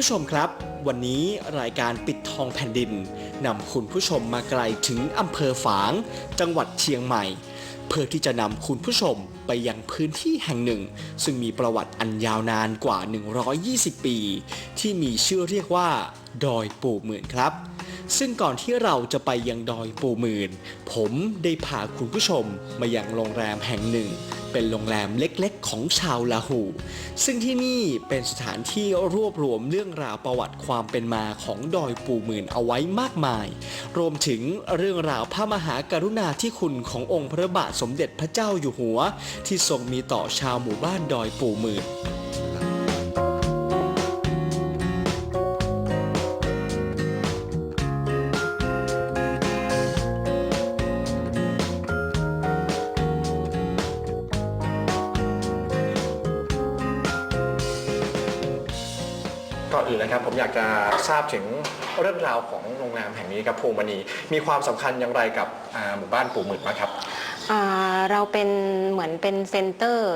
ผู้ชมครับ วันนี้รายการปิดทองแผ่นดินนำคุณผู้ชมมาไกลถึงอำเภอฝาง จังหวัดเชียงใหม่ เพื่อที่จะนำคุณผู้ชมไปยังพื้นที่แห่งหนึ่ง ซึ่งมีประวัติอันยาวนานกว่า 120 ปี ที่มีชื่อเรียกว่า ดอยปู่หมื่นครับ ซึ่งก่อนที่เราจะไปยังดอยปู่หมื่น ผมได้พาคุณผู้ชมมายังโรงแรมแห่งหนึ่ง เป็นโรงแรมเล็กๆ ของชาวลาหู ซึ่งที่นี่เป็นสถานที่รวบรวมเรื่องราวประวัติความเป็นมาของดอยปู่หมื่นเอาไว้มากมาย รวมถึงเรื่องราวพระมหากรุณาธิคุณขององค์พระบาทสมเด็จพระเจ้าอยู่หัว ที่ทรงมีต่อชาวหมู่บ้านดอยปู่หมื่น ก่อนอื่นนะครับผมอยากจะทราบถึงเรื่องราวของโรงแรมแห่งนี้ครับภูมิมณีมีความสำคัญอย่างไรกับอ่าหมู่บ้านปู่หมื่นบ้างครับ อ่าเราเป็นเหมือนเป็นเซ็นเตอร์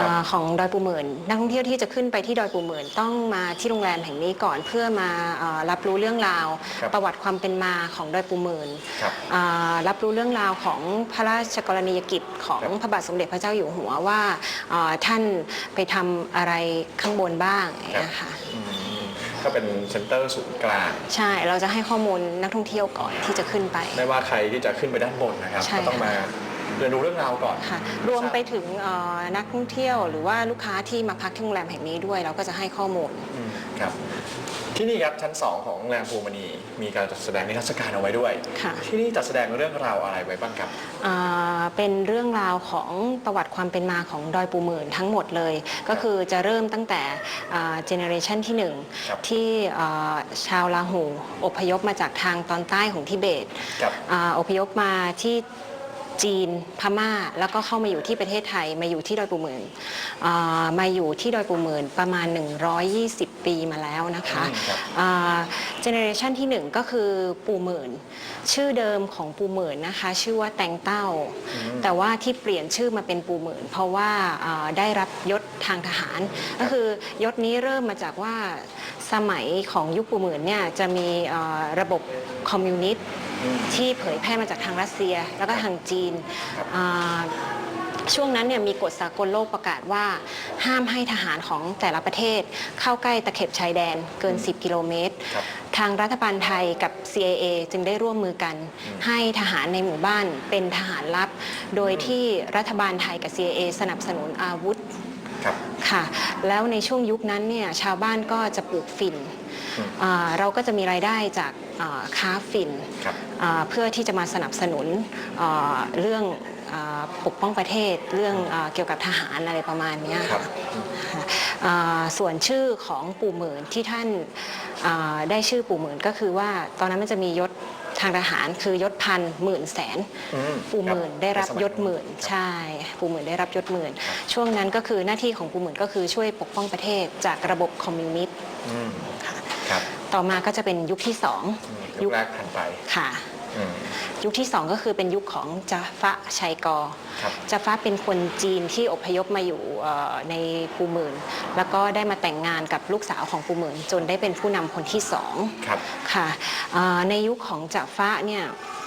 อ่าของดอยปูหมื่นนักท่องเที่ยวที่จะขึ้นไปที่ดอยปูหมื่นต้องมาที่โรงแรมแห่งนี้ก่อนเพื่อมาอ่ารับรู้เรื่องราว ครับประวัติความเป็นมาของดอยปูหมื่นครับอ่ารับรู้เรื่องราวของพระราชกรณียกิจของครับพระบาทสมเด็จพระเจ้าอยู่หัวว่าอ่าท่านไปทำอะไรข้างบนบ้างอย่างเงี้ยค่ะอืมก็เป็นเซ็นเตอร์ศูนย์กลาง ใช่เราจะให้ข้อมูลนักท่องเที่ยวก่อนที่จะขึ้นไป ไม่ว่าใครที่จะขึ้นไปด้านบนนะครับ ใช่ก็ต้องมา เรียนรู้เรื่องราวก่อน ค่ะรวมไปถึงเอ่อนักท่องเที่ยว หรือว่าลูกค้าที่มาพักที่โรงแรมแห่งนี้ด้วย เราก็จะให้ข้อมูล อืมครับ ที่นี่ครับชั้น 2 ของโรงแรมภูมิมณีมีการจัดแสดงนิทรรศการเอาไว้ด้วย ค่ะ ที่นี่จัดแสดงเรื่องราวอะไรไว้บ้างครับ อ่าเป็นเรื่องราวของประวัติความเป็นมาของดอยปูหมื่นทั้งหมดเลย ก็คือจะเริ่มตั้งแต่เจเนอเรชันที่ครับ1ที่อ่าชาวลาหูอพยพมาจากทางตอนใต้ของทิเบตครับอาอพยพมาที่ จีนพม่า แล้วก็เข้ามาอยู่ที่ประเทศไทย มาอยู่ที่ดอยปูหมื่นอ่ามาอยู่ที่ดอยปูหมื่นประมาณ 120 ปีมาแล้วนะคะอืมครับเจเนอเรชันที่หนึ่งก็คือปูหมื่น ชื่อเดิมของปูหมื่นนะคะ ชื่อว่าแตงเต้า แต่ว่าที่เปลี่ยนชื่อมาเป็นปูหมื่น เพราะว่าอ่าได้รับยศทางทหาร ก็คือยศนี้เริ่มมาจากว่าสมัยของยุคปูหมื่นเนี่ยจะมีอ่าระบบคอมมิวนิสต์อืม ที่เผยแพร่มาจากทางรัสเซีย แล้วก็ทางจีนครับอ่าช่วงนั้นเนี่ยมีกฎสากลโลกประกาศว่า ห้ามให้ทหารของแต่ละประเทศ เข้าใกล้ตะเข็บชายแดนเกิน 10 กิโลเมตร ครับ ทางรัฐบาลไทยกับ CIA จึงได้ร่วมมือกัน ให้ทหารในหมู่บ้านเป็นทหารลับ โดยที่รัฐบาลไทยกับ CIA สนับสนุนอาวุธ ครับ ค่ะ แล้วในช่วงยุคนั้นเนี่ยชาวบ้านก็จะปลูกฝิ่นอืม อ่าเราก็จะมีรายได้จากอ่าค้าฝิ่นครับ อ่าเพื่อที่จะมาสนับสนุนอ่าเรื่องอาปกป้องประเทศเรื่องอาเกี่ยวกับทหารอะไรประมาณเนี้ยครับ ค่ะอ่าส่วนชื่อของปู่หมื่นที่ท่านอ่าได้ชื่อปู่หมื่นก็คือว่าตอนนั้นมันจะมียศ ทางทหารคือยศพันหมื่นแสนอืมปู่หมื่นได้รับในสมัยศหมื่นครับใช่ปู่หมื่นได้รับยศหมื่น ช่วงนั้นก็คือหน้าที่ของปู่หมื่นก็คือช่วยปกป้องประเทศจากระบบคอมมิวนิสต์อืมค่ะครับต่อมาก็จะเป็นยุคที่สองอืมยุคแรกผ่านไปค่ะอืม ยุคที่สองก็คือเป็นยุคของจาฟะชัยกอครับจาฟะเป็นคนจีนที่อพยพมาอยู่เอ่อในปูหมื่น แล้วก็ได้มาแต่งงานกับลูกสาวของปูหมื่น จนได้เป็นผู้นำคนที่สองครับค่ะเอ่อในยุคของจาฟะเนี่ยเอ่อ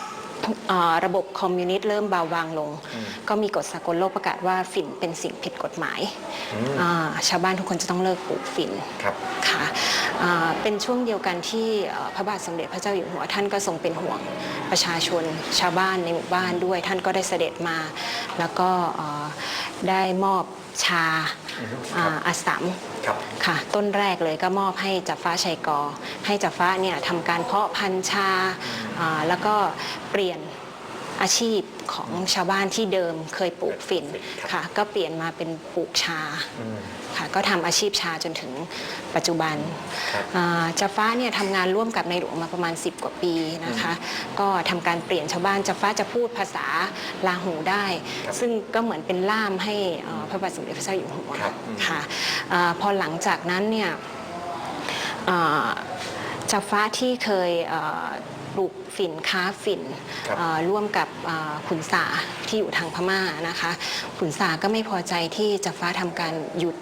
ระบบคอมมิวนิสต์เริ่มเบาบางลงอืมก็มีกฎสากลโลกประกาศว่าฝิ่นเป็นสิ่งผิดกฎหมายอืมอ่าชาวบ้านทุกคนจะต้องเลิกปลูกฝิ่นครับค่ะอ่าเป็นช่วงเดียวกันที่เอ่อพระบาทสมเด็จพระเจ้าอยู่หัวท่านก็ทรงเป็นห่วงประชาชนชาวบ้านในหมู่บ้านด้วย ท่านก็ได้เสด็จมา แล้วก็เอ่อได้มอบชาอือฮึอ่าครับอาสัมครับค่ะต้นแรกเลยก็มอบให้จับฟ้าชัยกอ ให้จับฟ้าเนี่ยทำการเพาะพันธุ์ชาอ่า แล้วก็เปลี่ยนอาชีพของชาวบ้านที่เดิมเคยปลูกฝิ่นครับค่ะ ก็เปลี่ยนมาเป็นปลูกชาอืมค่ะก็ทำอาชีพชาจนถึงปัจจุบันครับอ่าจาฟ้าเนี่ยทำงานร่วมกับในหลวงมาประมาณ 10 กว่าปีนะคะ ก็ทำการเปลี่ยนชาวบ้านจาฟ้าจะพูดภาษาลาหูได้ครับซึ่งก็เหมือนเป็นล่ามให้เอ่อพระบาทสมเด็จพระเจ้าอยู่หัวครับอืมค่ะอาพอหลังจากนั้นเนี่ยอ่าจาฟ้าที่เคยเอ่อ ปลูกฝิ่นค้าฝิ่นครับเอ่อร่วมกับอ่าขุนสาที่อยู่ทางพม่านะคะขุนสาก็ไม่พอใจที่จาฟ้าทำการหยุด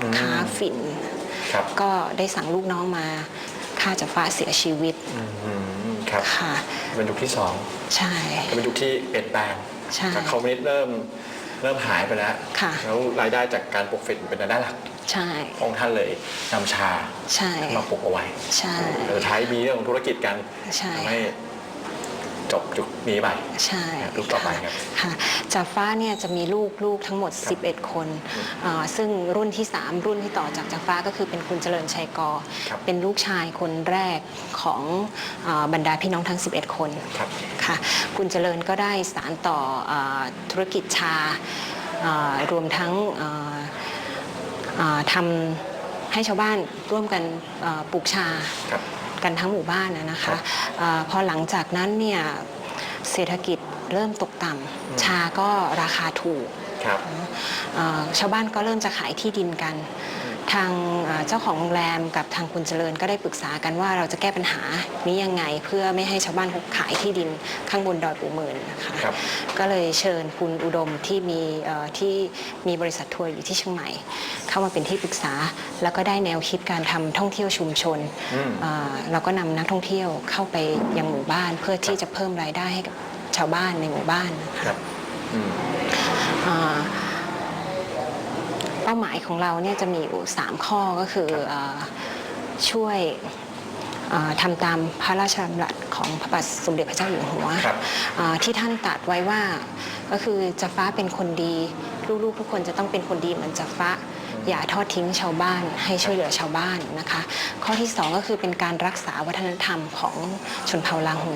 อืม ค้าฝิ่น ครับ ก็ได้สั่งลูกน้องมาฆ่าจับฟ้าเสียชีวิตอืมครับค่ะ เป็นยุคที่สองใช่ก็เป็นยุคที่เปลี่ยนแปลงใช่จากคอมมิวนิสต์เริ่มเริ่มหายไปแล้ว ค่ะ แล้วรายได้จากการปลูกฝิ่นเป็นรายได้หลัก ใช่ของท่านเลยนำชาใช่ มาปลูกเอาไว้ใช่ แต่สุดท้ายมีเรื่องของธุรกิจกันใช่ ทำให้จบจุดนี้ไป ใช่รูปต่อไปครับค่ะจับฟ้าเนี่ยจะมีลูกลูกทั้งหมด11 คนอ่าซึ่งรุ่นที่ 3 รุ่นที่ต่อจากจับฟ้าก็คือเป็นคุณเจริญชัยกอ ครับ เป็นลูกชายคนแรกของอาบรรดาพี่น้องทั้ง 11 คน ครับ ค่ะคุณเจริญก็ได้สารต่ออาธุรกิจชาอ่ารวมทั้งอ่าอ่า ทำให้ชาวบ้านร่วมกันอ่าปลูกชาครับกันทั้งหมู่บ้านนะนะครัคะบอาพอหลังจากนั้นเนี่ยเศรษฐกิจเริ่มตกต่ำชาก็ราคาถูก ครับอ่าชาวบ้านก็เริ่มจะขายที่ดินกัน ทางอ่าเจ้าของโรงแรมกับทางคุณเจริญก็ได้ปรึกษากันว่าเราจะแก้ปัญหานี้ยังไงเพื่อไม่ให้ชาวบ้านเขาขายที่ดินข้างบนดอยปูหมื่นนะคะครับ ก็เลยเชิญคุณอุดมที่มีเอ่อที่มีบริษัททัวร์อยู่ที่เชียงใหม่ เข้ามาเป็นที่ปรึกษา แล้วก็ได้แนวคิดการทำท่องเที่ยวชุมชน อืม อ่าเราก็นำนักท่องเที่ยวเข้าไปยังหมู่บ้านเพื่อที่จะเพิ่มรายได้ให้กับชาวบ้านในหมู่บ้านนะคะครับอืมอ่า เป้าหมายของเราเนี่ยจะมีอยู่สามข้อก็คืออาช่วยอ่าทำตามพระราชดำรัสของพระบาทสมเด็จพระเจ้าอยู่หัวครับอ่าที่ท่านตรัดไว้ว่าก็คือจะฟ้าเป็นคนดี ลูกๆทุกคนจะต้องเป็นคนดีเหมือนจะฟ้า อย่าทอดทิ้งชาวบ้าน ให้ช่วยเหลือชาวบ้านนะคะ ข้อที่สองก็คือเป็นการรักษาวัฒนธรรมของชนเผ่าลาหู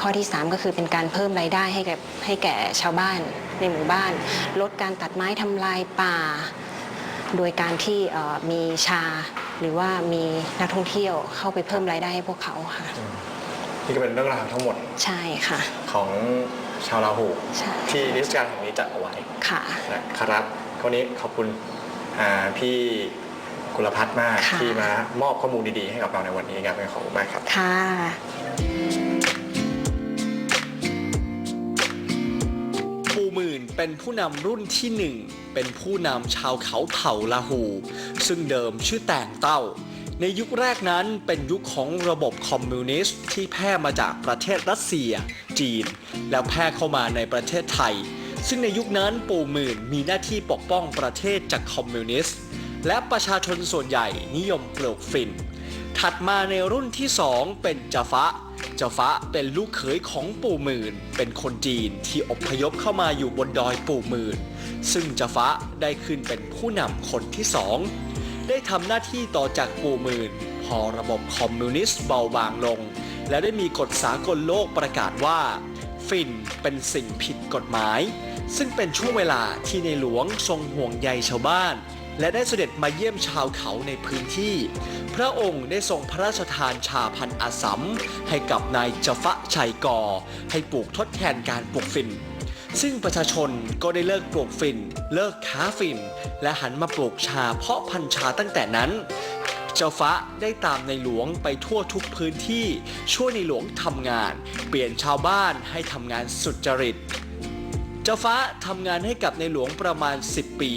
ข้อที่ 3 ก็คือเป็นการเพิ่มรายได้ให้แก่ให้แก่ชาวบ้านในหมู่บ้าน ลดการตัดไม้ทำลายป่า โดยการที่เอ่อมีชา หรือว่ามีนักท่องเที่ยวเข้าไปเพิ่มรายได้ให้พวกเขาค่ะนี่ก็เป็นเรื่องราวทั้งหมดใช่ค่ะ ของชาวลาหูใช่ที่นิทรรศการแห่งนี้จัดเอาไว้ค่ะนะครับวันนี้ขอบคุณ อ่าพี่กุลพัฒน์มากค่ะ ที่มามอบข้อมูลดีๆให้กับเราในวันนี้ครับขอบคุณมากครับ ค่ะ ปูหมื่นเป็นผู้นำรุ่นที่หนึ่งเป็นผู้นำชาวเขาเผ่าลาหู ซึ่งเดิมชื่อแต่งเต้า ในยุคแรกนั้นเป็นยุคของระบบคอมมิวนิสต์ที่แพร่มาจากประเทศรัสเซีย จีน แล้วแพร่เข้ามาในประเทศไทย ซึ่งในยุคนั้นปู่หมื่นมีหน้าที่ปกป้องประเทศจากคอมมิวนิสต์ และประชาชนส่วนใหญ่นิยมเปลูกฝิ่นถัดมาในรุ่นที่ 2 เป็นจาฟะจาฟะเป็นลูกเขยของปู่หมื่น เป็นคนจีนที่อพยพเข้ามาอยู่บนดอยปู่หมื่น ซึ่งจาฟะได้ขึ้นเป็นผู้นำคนที่สองได้ทำหน้าที่ต่อจากปู่หมื่น พอระบบคอมมิวนิสต์เบาบางลง และได้มีกฎสากลโลกประกาศว่าฝิ่นเป็นสิ่งผิดกฎหมาย ซึ่งเป็นช่วงเวลาที่ในหลวงทรงห่วงใยชาวบ้าน และได้เสด็จมาเยี่ยมชาวเขาในพื้นที่ พระองค์ได้ทรงพระราชทานชาพันอาสัมให้กับนายจฟะชัยกอ ให้ปลูกทดแทนการปลูกฝิ่นซึ่งประชาชนก็ได้เลิกปลูกฝิ่น เลิกค้าฝิ่น และหันมาปลูกชาเพาะพันชาตั้งแต่นั้น เจ้าฟ้าได้ตามในหลวงไปทั่วทุกพื้นที่ ช่วยในหลวงทำงาน เปลี่ยนชาวบ้านให้ทำงานสุจริต เจ้าฟ้าทำงานให้กับในหลวงประมาณ 10 ปี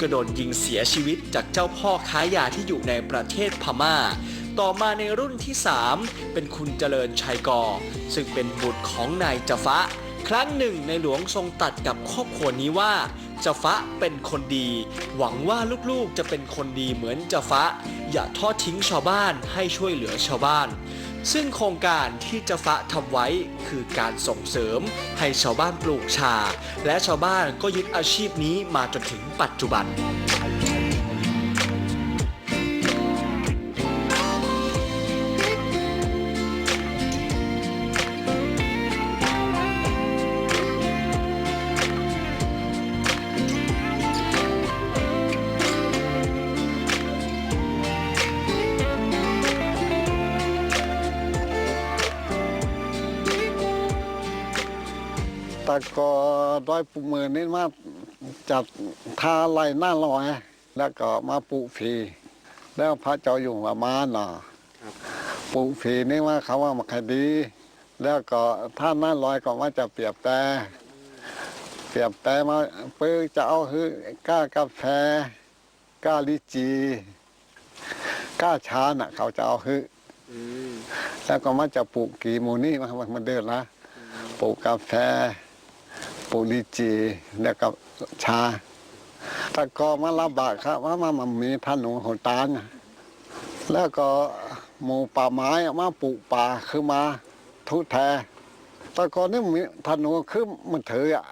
ก็โดนยิงเสียชีวิตจากเจ้าพ่อค้ายาที่อยู่ในประเทศพม่า ต่อมาในรุ่นที่ 3 เป็นคุณเจริญชัยกอ ซึ่งเป็นบุตรของนายเจ้าฟ้าครั้งหนึ่งในหลวงทรงตัดกับครอบครัวนี้ว่าเจ้าฟ้าเป็นคนดี หวังว่าลูกๆจะเป็นคนดีเหมือนเจ้าฟ้าอย่าทอดทิ้งชาวบ้านให้ช่วยเหลือชาวบ้าน ซึ่งโครงการที่เจะฟะทำไว้คือการส่งเสริมให้ชาวบ้านปลูกชา และชาวบ้านก็ยึดอาชีพนี้มาจนถึงปัจจุบัน ตะกอร้อยปูมือนี่มาจัดทาไหลหน้าลอย แล้วก็มาปลูกฝีแล้วพระเจ้าอยู่หัวมาหน่อปลูกฝีนี่ว่าเขาว่ามาคดี แล้วก็ถ้าหน้าลอยก็ว่าจะเปรียบแต่เปรียบแต่มาปื้อจะเอาคือก้ากาแฟก้าลิจีก้าช้าน่ะ เขาจะเอาฮึแล้วก็มาจะปลูกกีหมูนี่มามันเดินนะปลูกกาแฟ ปลูกลีจีแล้วก็ชาต่ก็มาลำบากครับว่ามามันมีถนนหนตานแล้วก็หมูป่าไม้มาปลูกป่าคือมาทุแทต่ก่อนนี่มีถนนคือมันเถืออะ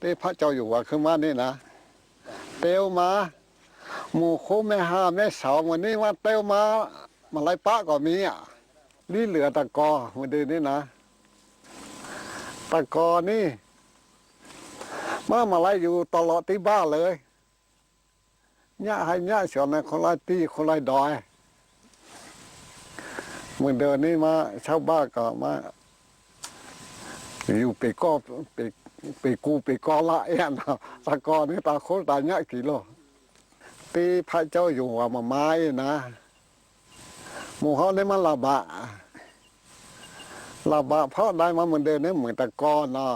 ที่พระเจ้าอยู่ว่าคือมานี่นะเตียวมาหมู่โคแม่ห้าแม่สองวันนี้มาเต้วมามาไล่ป้าก็มีอะนี่เหลือตะกอมาดูนี่นะตะกอนี่ มามาไล่อยู่ตลอดที่บ้านเลยเนี่ยให้เนี่ยเสียในคนไล่ตีคนไล่ดอยเมื่อเดินนี่มาชาวบ้านก็มา อยู่ปีก็ปีปีกูปีกอละเอ็นนะตะกอนี่ตาโคตาเนี่ยกี่โลปีพระเจ้าอยู่หัวมาไม้นะหมู่เขาได้มาลาบะลาบะเพราะได้มาเหมือนเดิมนี่เหมือนตะกอนนะ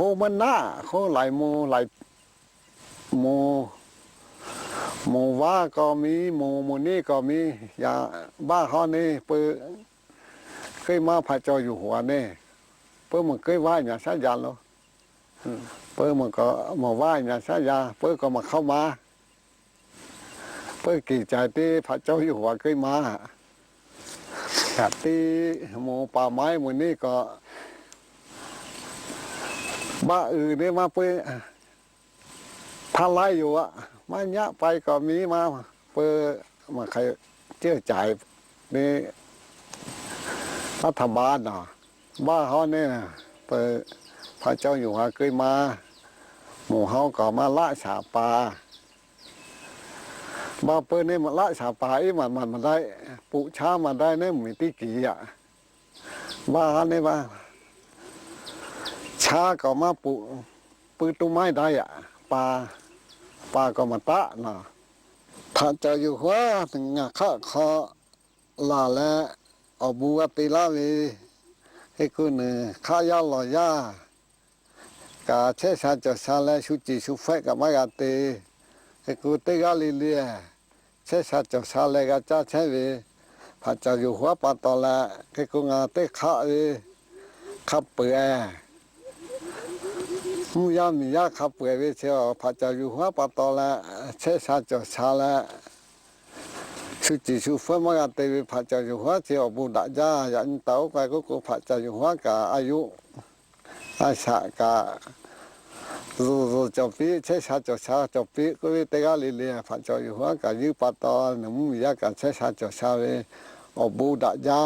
โคมันหน้าโคหลายหมูหลายหมูหมูว่าก็มีหมูหมูนี่ก็มีอย่าบ้าเขานี่เปือเคยมาพระเจ้าอยู่หัวเนี่เปื่อมันเคยว่าอย่างสัญญาณแล้วอืมเปื่อมันก็มาว่าอย่างสัญญาเปื่อก็มาเข้ามาเพื่อกี่ใจที่พระเจ้าอยู่หัวเคยมาที่หมูป่าไม้หมูนี่ก็ บ้าอื่นนี่มาเพื่อทลายอยู่อะมาเนี้ยไปก็มีมาเพื่อมาใครเชื่อใจนี่รัฐบาลเนาะบ้าเขาเนี่ยเพื่อพระเจ้าอยู่หัวเคยมา หมู่เขาก็มาละสาปลามาเปิดนี่มันละสาปายมันมันมันได้ ปุช้ามันได้เนี่ยมีที่กี่อะว่าเนี่ยว่า ช้าก็มาปุปืนตุ้ไม้ได้อะปลาปลาก็มาตะนะถ้าจะอยู่หัวถึงงาข้าคอลาและเอบูวติลาวีให้คุณเนื้อข้ายาลอยยากาเชชาจะชาและชุจิชุเฟกับมากาเตให้กูเตกาลีเลียเชชาจะชาและกาจ้าเชวีพระเจ้อยู่หัวปาตอละให้กูงาเตข้าเอข้าเปื่อ ผู้ยามียาขับเปื่อยวิเชียวพระเจ้าอยู่หัวปัตตอละเชษชาจอชาละสุจิสุฟ้มากาเตวิพระเจ้าอยู่หัวเชียวบุดาจ้ายันเต้าไปก็กูพระเจ้าอยู่หัวกาอายุอาชาการูรูจบปีเชษชาจอชาจบปีก็วิเตกาลิเลียพระเจ้าอยู่หัวกายุปัตตอหนุ่มยากัาเชษชาจอชาเวอบูดาจ้า